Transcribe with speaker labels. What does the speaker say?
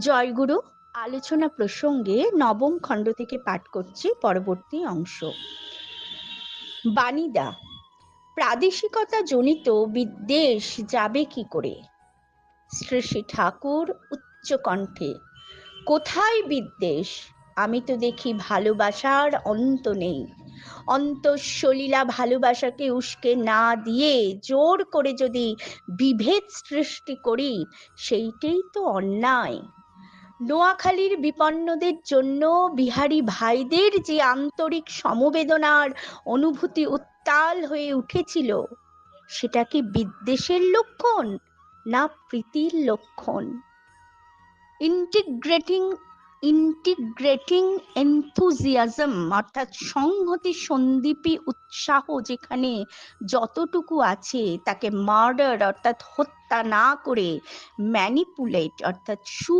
Speaker 1: জয়গুরু, আলোচনা প্রসঙ্গে নবম খণ্ড থেকে পাঠ করছি পরবর্তী অংশ। বাণীদা, প্রাদেশিকতা জনিত বিদ্বেষ যাবে কি করে? শ্রী শ্রী ঠাকুর উচ্চ কণ্ঠে, কোথায় বিদ্বেষ? আমি তো দেখি ভালোবাসার অন্ত নেই। অন্তঃসলীলা ভালোবাসাকে উস্কে না দিয়ে জোর করে যদি বিভেদ সৃষ্টি করি, সেইটাই তো অন্যায়। নোয়াখালীর বিপন্নদের জন্য বিহারি ভাইদের যে আন্তরিক সমবেদনার অনুভূতি উত্তাল হয়ে উঠেছিল, সেটা কি বিদ্বেষের লক্ষণ না প্রীতির লক্ষণ? ইন্টিগ্রেটিং ইন্টিগ্রেটিং এনথুজিয়াজম অর্থাৎ সংহতি সন্দীপী উৎসাহ যেখানে যতটুকু আছে তাকে মার্ডার অর্থাৎ হত্যা না করে ম্যানিপুলেট অর্থাৎ সু